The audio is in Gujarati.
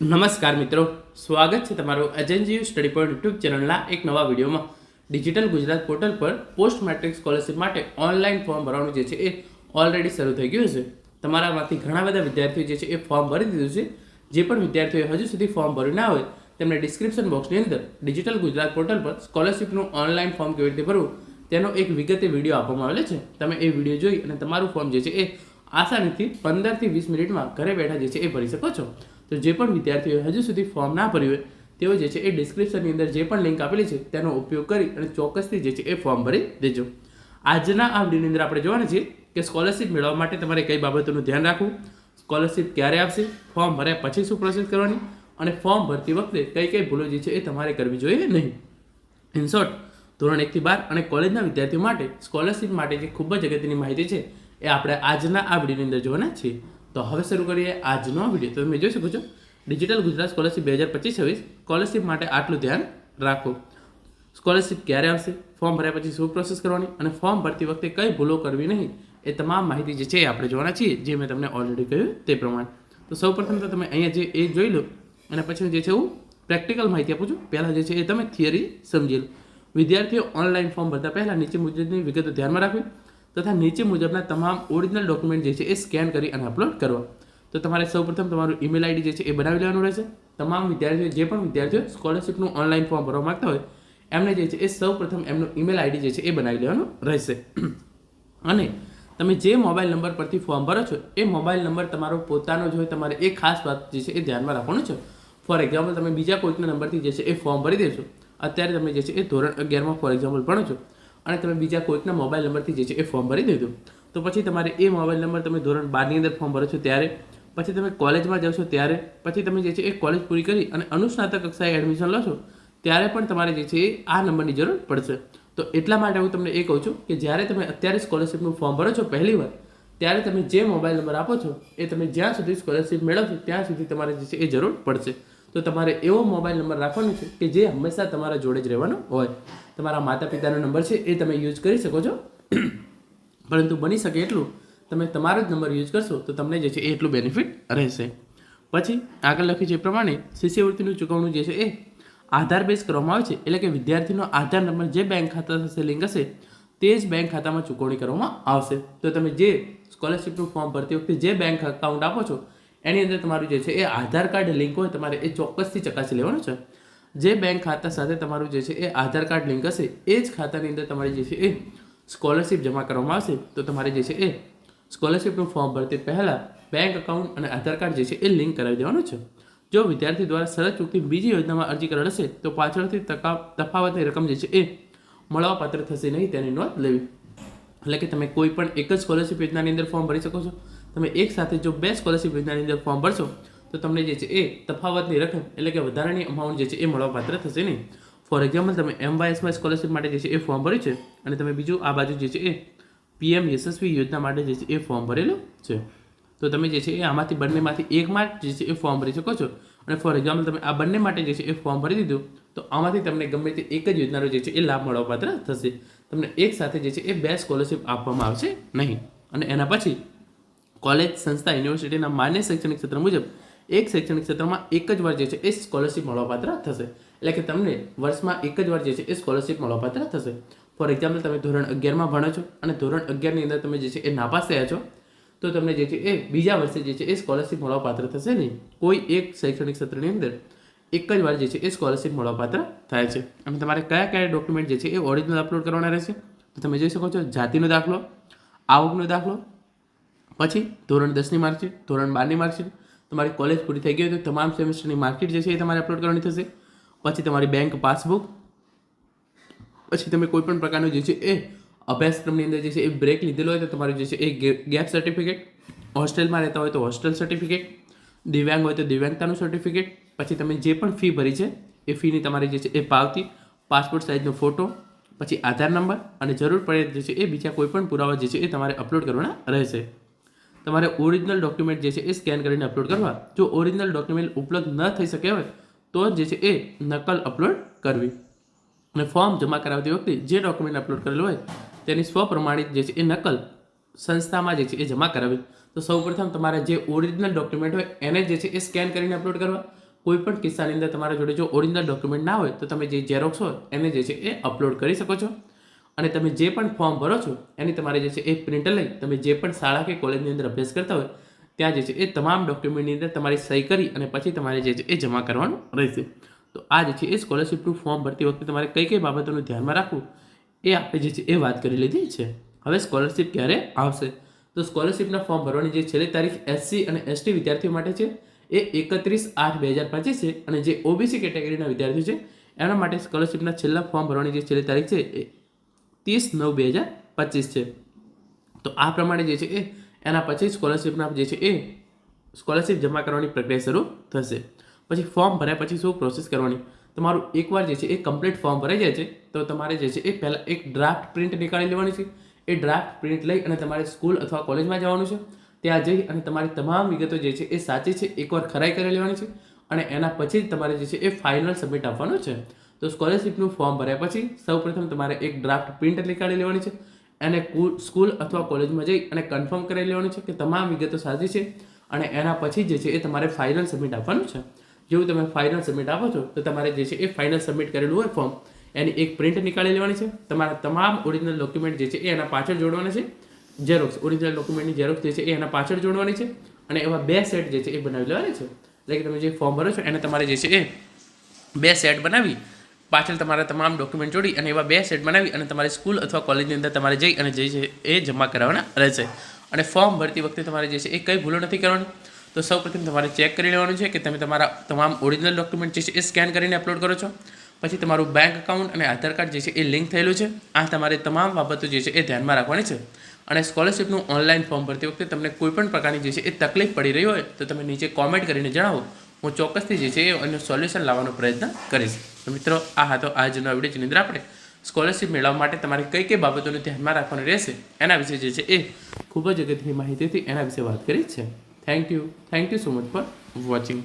નમસ્કાર મિત્રો, સ્વાગત છે તમારું એજન્જીયુ સ્ટડી પોઈન્ટ યુટ્યુબ ચેનલના એક નવા વિડીયોમાં. ડિજિટલ ગુજરાત પોર્ટલ પર પોસ્ટ મેટ્રિક સ્કોલરશિપ માટે ઓનલાઈન ફોર્મ ભરવાનું જે છે એ ઓલરેડી શરૂ થઈ ગયું છે તમારામાંથી ઘણા બધા વિદ્યાર્થીઓ જે છે એ ફોર્મ ભરી દીધું છે. જે પણ વિદ્યાર્થીઓએ હજુ સુધી ફોર્મ ભર્યું ના હોય તેમણે ડિસ્ક્રિપ્શન બોક્સની અંદર ડિજિટલ ગુજરાત પોર્ટલ પર સ્કોલરશિપનું ઓનલાઈન ફોર્મ કેવી રીતે ભરવું, તેનો એક વિગતે વીડિયો આપવામાં આવેલો છે. તમે એ વીડિયો જોઈ અને તમારું ફોર્મ જે છે એ આસાનીથી પંદરથી વીસ મિનિટમાં ઘરે બેઠા જે છે એ ભરી શકો છો. તો જે પણ વિદ્યાર્થીઓએ હજુ સુધી ફોર્મ ના ભર્યું હોય, તેઓ જે છે એ ડિસ્ક્રિપ્શનની અંદર જે પણ લિંક આપેલી છે, તેનો ઉપયોગ કરી અને ચોક્કસથી જે છે એ ફોર્મ ભરી દેજો. આજના આ વિડીયોની અંદર આપણે જોવાના છીએ કે સ્કોલરશિપ મેળવવા માટે તમારે કઈ બાબતોનું ધ્યાન રાખવું સ્કોલરશિપ ક્યારે આવશે ફોર્મ ભર્યા પછી શું પ્રોસેસ કરવાની અને ફોર્મ ભરતી વખતે કઈ કઈ ભૂલો જે છે એ તમારે કરવી જોઈએ નહીં. ઇન શોર્ટ ધોરણ એકથી બાર અને કોલેજના વિદ્યાર્થીઓ માટે સ્કોલરશિપ માટે જે ખૂબ જ અગત્યની માહિતી છે એ આપણે આજના આ વિડીયોની અંદર જોવાના છીએ. તો હવે શરૂ કરીએ આજનો વીડિયો. તો તમે જોઈ શકો છો, ડિજિટલ ગુજરાત સ્કોલરશિપ બે હજાર પચીસ છવ્વીસ સ્કોલરશિપ માટે આટલું ધ્યાન રાખો. સ્કોલરશિપ ક્યારે આવશે? ફોર્મ ભર્યા પછી શું પ્રોસેસ કરવાની અને ફોર્મ ભરતી વખતે કઈ ભૂલો કરવી નહીં? એ તમામ માહિતી જે છે એ આપણે જોવાના છીએ, જે મેં તમને ઓલરેડી કહ્યું તે પ્રમાણે. તો સૌપ્રથમ તો તમે અહીંયા જે એ જોઈ લો, અને પછી જે છે હું પ્રેક્ટિકલ માહિતી આપું છું. પહેલાં જે છે એ તમે થિયરી સમજી લો. વિદ્યાર્થીઓ ઓનલાઈન ફોર્મ ભરતા પહેલાં નીચે મુજબની વિગતો ધ્યાનમાં રાખવી. તથા નીચે મુજબના તમામ ઓરિજિનલ ડોક્યુમેન્ટ જે છે એ સ્કેન કરી અને અપલોડ કરવા. તો તમારે સૌપ્રથમ તમારું ઈમેલ આઈડી જે છે એ બનાવી લેવાનું રહેશે. તમામ વિદ્યાર્થીઓ, જે પણ વિદ્યાર્થીઓ સ્કોલરશિપનું ઓનલાઈન ફોર્મ ભરવા માગતા હોય, એમને જે છે એ સૌપ્રથમ એમનું ઈમેલ આઈડી જે છે એ બનાવી લેવાનું રહેશે. અને તમે જે મોબાઈલ નંબર પરથી ફોર્મ ભરો છો, એ મોબાઈલ નંબર તમારો પોતાનો જ હોય, તમારે એ ખાસ વાત જે છે એ ધ્યાનમાં રાખવાનું છે. ફોર એક્ઝામ્પલ તમે બીજા કોઈકના નંબરથી જે છે એ ફોર્મ ભરી દેશો. અત્યારે તમે જે છે એ ધોરણ અગિયારમાં ફોર એક્ઝામ્પલ ભણો છો. અને તમે બીજા કોઈકના મોબાઈલ નંબરથી જે છે એ ફોર્મ ભરી દીધું. તો પછી તમારે એ મોબાઈલ નંબર તમે ધોરણ બારની અંદર ફોર્મ ભરો છો ત્યારે, પછી તમે કોલેજમાં જાઓ છો ત્યારે, પછી તમે જે છે એ કોલેજ પૂરી કરી અને અનુસ્નાતક કક્ષાએ એડમિશન લો છો, ત્યારે પણ તમારે જે છે એ આ નંબરની જરૂર પડશે. તો એટલા માટે હું તમને એ કહું છું કે જ્યારે તમે અત્યારે સ્કોલરશિપનું ફોર્મ ભરો છો પહેલી વાર, ત્યારે તમે જે મોબાઈલ નંબર આપો છો એ તમે જ્યાં સુધી સ્કોલરશિપ મેળવશો ત્યાં સુધી તમારે જે છે એ જરૂર પડશે. તો તમારે એવો મોબાઈલ નંબર રાખવાનો છે કે જે હંમેશા તમારા જોડે જ રહેવાનો હોય. તમારા માતા પિતાનો નંબર છે એ તમે યુઝ કરી શકો છો. પરંતુ બની શકે એટલું, તમે તમારો જ નંબર યુઝ કરશો તો તમને જે છે એ એટલું બેનિફિટ રહેશે. પછી આગળ લખ્યું છે એ પ્રમાણે શિષ્યવૃત્તિનું ચૂકવણું જે છે એ આધાર બેઝ કરવામાં આવે છે. એટલે કે વિદ્યાર્થીનો આધાર નંબર જે બેંક ખાતા સાથે લિંક હશે, તે જ બેંક ખાતામાં ચૂકવણી કરવામાં આવશે. તો તમે જે સ્કોલરશિપનું ફોર્મ ભરતી વખતે જે બેંક અકાઉન્ટ આપો છો, એની અંદર તમારું જે છે એ આધાર કાર્ડ લિંક હોય, તમારે એ ચોક્કસથી ચકાસી લેવાનું છે. જે બેંક ખાતા સાથે તમારું જે છે એ આધાર કાર્ડ લિંક હશે, એ જ ખાતાની અંદર તમારી જે છે એ સ્કોલરશિપ જમા કરવામાં આવશે. તો તમારે જે છે એ સ્કોલરશિપનું ફોર્મ ભરતી પહેલાં બેંક અકાઉન્ટ અને આધાર કાર્ડ જે છે એ લિંક કરાવી દેવાનું છે. જો વિદ્યાર્થી દ્વારા સરળ ચૂકતી બીજી યોજનામાં અરજી કરેલ હશે, તો પાછળથી તફાવતની રકમ જે છે એ મળવાપાત્ર થશે નહીં, તેની નોંધ લેવી. એટલે કે તમે કોઈ પણ એક જ સ્કોલરશિપ યોજનાની અંદર ફોર્મ ભરી શકો છો. તમે એક સાથે જો બે સ્કોલરશિપ યોજનાની અંદર ફોર્મ ભરશો તો તમને જે છે એ તફાવતની રકમ એટલે કે વધારાની અમાઉન્ટ જે છે એ મળવાપાત્ર થશે નહીં ફોર એક્ઝામ્પલ તમે એમવાયએસમાં સ્કોલરશિપ માટે જે છે એ ફોર્મ ભર્યું છે અને તમે બીજું આ બાજુ જે છે એ પીએમ યશસ્વી યોજના માટે જે છે એ ફોર્મ ભરેલું છે તો તમે જે છે એ આમાંથી બંનેમાંથી એકમાં જે છે એ ફોર્મ ભરી શકો છો અને ફોર એક્ઝામ્પલ તમે આ બંને માટે જે છે એ ફોર્મ ભરી દીધું તો આમાંથી તમને ગમે તે એક જ યોજનાનો જે છે એ લાભ મળવાપાત્ર થશે તમને એક સાથે જે છે એ બે સ્કોલરશિપ આપવામાં આવશે નહીં અને એના પછી કોલેજ સંસ્થા યુનિવર્સિટીના માન્ય શૈક્ષણિક ક્ષેત્ર મુજબ એક શૈક્ષણિક ક્ષેત્રમાં એક જ વાર જે છે એ સ્કોલરશિપ મળવાપાત્ર થશે. એટલે કે તમને વર્ષમાં એક જ વાર જે છે એ સ્કોલરશિપ મળવાપાત્ર થશે. ફોર એક્ઝામ્પલ તમે ધોરણ અગિયારમાં ભણો છો અને ધોરણ અગિયારની અંદર તમે જે છે એ નાપાસ થયા છો, તો તમને જે છે એ બીજા વર્ષે જે છે એ સ્કોલરશિપ મળવાપાત્ર થશે નહીં. કોઈ એક શૈક્ષણિક ક્ષેત્રની અંદર એક જ વાર જે છે એ સ્કોલરશિપ મળવાપાત્ર થાય છે. અને તમારે કયા કયા ડોક્યુમેન્ટ જે છે એ ઓરિજિનલ અપલોડ કરવાના રહેશે? તો તમે જોઈ શકો છો, જાતિનો દાખલો, આવકનો દાખલો, પછી ધોરણ દસની માર્કશીટ ધોરણ બારની માર્કશીટ તમારી કોલેજ પૂરી થઈ ગઈ હોય તો તમામ સેમેસ્ટરની માર્કશીટ જે છે એ તમારે અપલોડ કરવાની થશે. પછી તમારી બેંક પાસબુક પછી તમે કોઈપણ પ્રકારનો જે છે એ અભ્યાસક્રમની અંદર જે છે એ બ્રેક લીધેલો હોય તો તમારું જે છે એ ગેપ સર્ટિફિકેટ હોસ્ટેલમાં રહેતા હોય તો હોસ્ટેલ સર્ટિફિકેટ દિવ્યાંગ હોય તો દિવ્યાંગતાનું સર્ટિફિકેટ પછી તમે જે પણ ફી ભરી છે એ ફીની તમારી જે છે એ પાવતી પાસપોર્ટ સાઇઝનો ફોટો પછી આધાર નંબર અને જરૂર પડે જે છે એ બીજા કોઈપણ પુરાવા જે છે એ તમારે અપલોડ કરવાના રહેશે. તમારે ઓરિજિનલ ડોક્યુમેન્ટ જે છે એ સ્કેન કરીને અપલોડ કરવા. જો ઓરિજિનલ ડોક્યુમેન્ટ ઉપલબ્ધ ન થઈ શકે હોય, તો જે છે એ નકલ અપલોડ કરવી. અને ફોર્મ જમા કરાવતી વખતે જે ડોક્યુમેન્ટ અપલોડ કરેલું હોય, તેની સ્વપ્રમાણિત જે છે એ નકલ સંસ્થામાં જે છે એ જમા કરાવી. તો સૌપ્રથમ તમારે જે ઓરિજિનલ ડોક્યુમેન્ટ હોય, એને જે છે એ સ્કેન કરીને અપલોડ કરવા. કોઈપણ કિસ્સાની અંદર તમારા જોડે જો ઓરિજિનલ ડોક્યુમેન્ટ ના હોય, તો તમે જે ઝેરોક્સ હોય, એને જે છે એ અપલોડ કરી શકો છો. અને તમે જે પણ ફોર્મ ભરો છો, એની તમારે જે છે એ પ્રિન્ટર લઈ તમે જે પણ શાળા કે કોલેજની અંદર અભ્યાસ કરતા હોય, ત્યાં જે છે એ તમામ ડોક્યુમેન્ટની અંદર તમારી સહી કરી અને પછી તમારે જે છે એ જમા કરવાનું રહેશે. તો આ જે છે એ સ્કોલરશિપનું ફોર્મ ભરતી વખતે તમારે કઈ કઈ બાબતોનું ધ્યાનમાં રાખવું, એ આપણે જે છે એ વાત કરી લીધી છે. હવે સ્કોલરશિપ ક્યારે આવશે? તો સ્કોલરશિપના ફોર્મ ભરવાની જે છેલ્લી તારીખ એસસી અને એસટી વિદ્યાર્થીઓ માટે છે, એ એકત્રીસ આઠ બે હજાર પચીસ છે અને જે ઓબીસી કેટેગરીના વિદ્યાર્થીઓ છે, એના માટે સ્કોલરશિપના છેલ્લા ફોર્મ ભરવાની જે છેલ્લી તારીખ છે, એ ત્રીસ નવ બે હજાર પચીસ છે. તો આ પ્રમાણે જે છે એ, એના પછી સ્કોલરશિપના જે છે એ સ્કોલરશિપ જમા કરવાની પ્રક્રિયા શરૂ થશે. પછી ફોર્મ ભર્યા પછી શું પ્રોસેસ કરવાની? તમારું એકવાર જે છે એ કમ્પ્લીટ ફોર્મ ભરાઈ જાય છે. તો તમારે જે છે એ પહેલાં એક ડ્રાફ્ટ પ્રિન્ટ નીકાળી લેવાની છે. એ ડ્રાફ્ટ પ્રિન્ટ લઈ અને તમારે સ્કૂલ અથવા કોલેજમાં જવાનું છે. ત્યાં જઈ અને તમારી તમામ વિગતો જે છે એ સાચી છે, એકવાર ખરાઈ કરી લેવાની છે અને એના પછી જ તમારે જે છે એ ફાઇનલ સબમિટ આપવાનું છે. તો સ્કોલરશિપનું ફોર્મ ભર્યા પછી સૌપ્રથમ તમારે એક ડ્રાફ્ટ પ્રિન્ટ નીકાળી લેવાની છે એને સ્કૂલ અથવા કોલેજમાં જઈ અને કન્ફર્મ કરી લેવાનું છે કે તમામ વિગતો સાચી છે અને એના પછી જે છે એ તમારે ફાઇનલ સબમિટ આપવાનું છે. જેવું તમે ફાઇનલ સબમિટ આપો છો, તો તમારે જે છે એ ફાઇનલ સબમિટ કરેલું હોય ફોર્મ એની એક પ્રિન્ટ નીકાળી લેવાની છે. તમારા તમામ ઓરિજિનલ ડોક્યુમેન્ટ જે છે એ એના પાછળ જોડવાના છે. ઝેરોક્સ ઓરિજિનલ ડોક્યુમેન્ટની ઝેરોક્સ જે છે એ એના પાછળ જોડવાની છે અને એવા બે સેટ જે છે એ બનાવી લેવાની છે. એટલે કે તમે જે ફોર્મ ભરો છો, એને તમારે જે છે એ બે સેટ બનાવી પાછળ તમારા તમામ ડોક્યુમેન્ટ જોડી અને એવા બે સેટ બનાવી અને તમારી સ્કૂલ અથવા કોલેજની અંદર તમારે જઈ અને જે છે એ જમા કરાવવાના રહેશે. અને ફોર્મ ભરતી વખતે તમારે જે છે એ કંઈ ભૂલો નથી કરવાની. તો સૌપ્રથમ તમારે ચેક કરી લેવાનું છે કે તમે તમારા તમામ ઓરિજિનલ ડોક્યુમેન્ટ જે છે એ સ્કેન કરીને અપલોડ કરો છો. પછી તમારું બેંક એકાઉન્ટ અને આધાર કાર્ડ જે છે એ લિંક થયેલું છે. આ તમારે તમામ બાબતો જે છે એ ધ્યાનમાં રાખવાની છે. અને સ્કોલરશિપનું ઓનલાઈન ફોર્મ ભરતી વખતે તમને કોઈ પણ પ્રકારની જે છે એ તકલીફ પડી રહી હોય તો તમે નીચે કોમેન્ટ કરીને જણાવો. હું ચોક્કસથી જે છે એ એનું સોલ્યુશન લાવવાનો પ્રયત્ન કરીશ. તો મિત્રો, આ હતો આજનો વીડિયો જેની અંદર આપણે સ્કોલરશિપ મેળવવા માટે તમારે કઈ કઈ બાબતોને ધ્યાનમાં રાખવાની રહેશે? એના વિશે જે છે એ ખૂબ જ અગત્યની માહિતી હતી એના વિશે વાત કરી છે. Thank you thank you so much for watching